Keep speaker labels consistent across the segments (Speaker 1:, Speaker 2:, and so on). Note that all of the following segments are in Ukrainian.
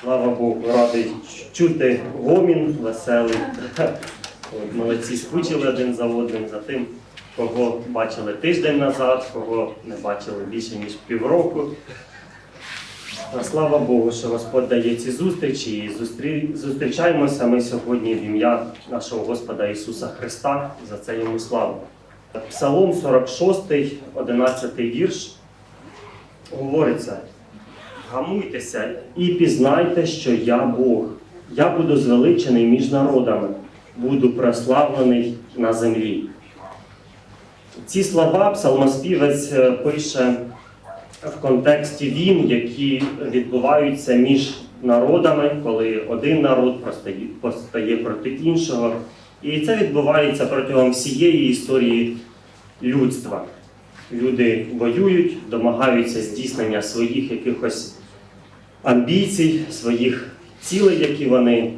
Speaker 1: Слава Богу, радий чути гомін веселий. От, Молодці скучили один за одним, за тим, кого бачили тиждень назад, кого не бачили більше, ніж півроку. А Слава Богу, що Господь дає ці зустрічі і зустрі... зустрічаємося ми сьогодні в ім'я нашого Господа Ісуса Христа. За це йому слава. Псалом 46, 11 вірш говориться. Гамуйтеся і пізнайте, що я Бог. Я буду звеличений між народами, буду прославлений на землі. Ці слова псалмоспівець е, пише в контексті війн, які відбуваються між народами, коли один народ постає, постає проти іншого. І це відбувається протягом всієї історії людства. Люди воюють, домагаються здійснення своїх якихось амбіцій, своїх цілей, які вони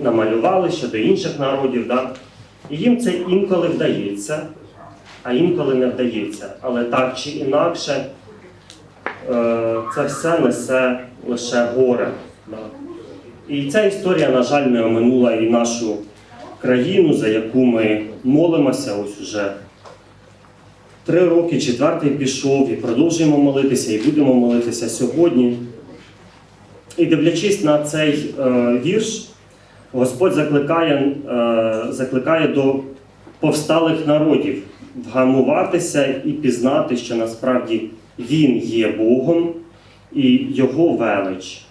Speaker 1: намалювали щодо інших народів. Да? І їм це інколи вдається, а інколи не вдається. Але так чи інакше, е, це все несе лише горе. Да? І ця історія, на жаль, не оминула і нашу країну, за яку ми молимося ось уже три роки, четвертий пішов, і продовжуємо молитися, і будемо молитися сьогодні. І дивлячись на цей е, вірш, Господь закликає, е, закликає до повсталих народів вгамуватися і пізнати, що насправді Він є Богом і Його велич.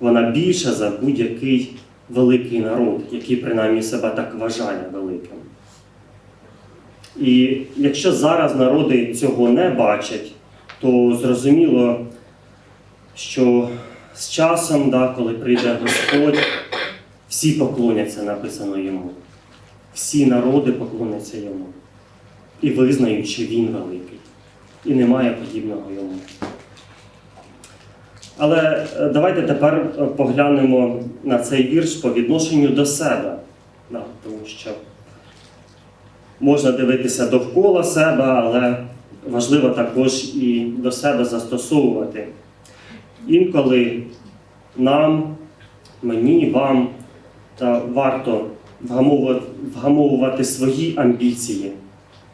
Speaker 1: Вона більша за будь-який великий народ, який принаймні себе так вважає великим. І якщо зараз народи цього не бачать, то зрозуміло, що з часом, да, коли прийде Господь, всі поклоняться написано йому. Всі народи поклоняться йому. І визнають, що він великий. І немає подібного йому. Але е, давайте тепер е, поглянемо на цей вірш по відношенню до себе. Да, тому що можна дивитися довкола себе, але важливо також і до себе застосовувати. Інколи нам, мені, вам та варто вгамовувати, свої амбіції,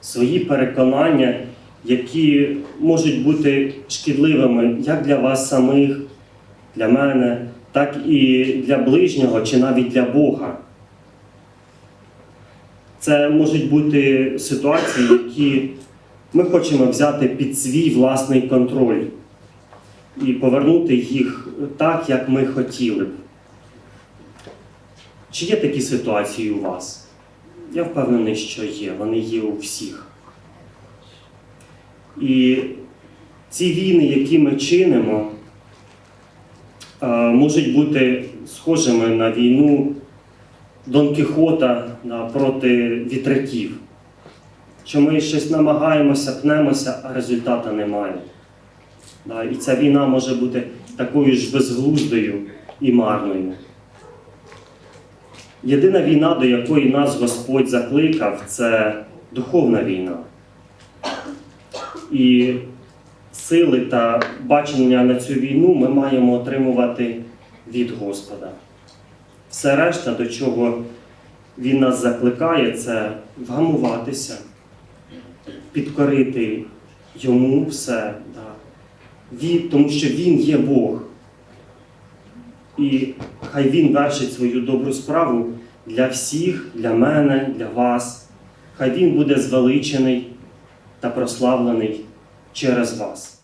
Speaker 1: свої переконання, які можуть бути шкідливими як для вас самих, для мене, так і для ближнього чи навіть для Бога. Це можуть бути ситуації, які ми хочемо взяти під свій власний контроль і повернути їх так, як ми хотіли б. Чи є такі ситуації у вас? Я впевнений, що є. Вони є у всіх. І ці війни, які ми чинимо, е, можуть бути схожими на війну Дон Кіхота проти вітряків. Що ми щось намагаємося, пнемося, а результату немає. І ця війна може бути такою ж безглуздою і марною. Єдина війна, до якої нас Господь закликав, це духовна війна. І сили та бачення на цю війну ми маємо отримувати від Господа. Все решта, до чого Він нас закликає, це вгамуватися, підкорити йому все. Да. Він, тому що Він є Бог. І хай Він вершить свою добру справу для всіх, для мене, для вас. Хай Він буде звеличений та прославлений через вас.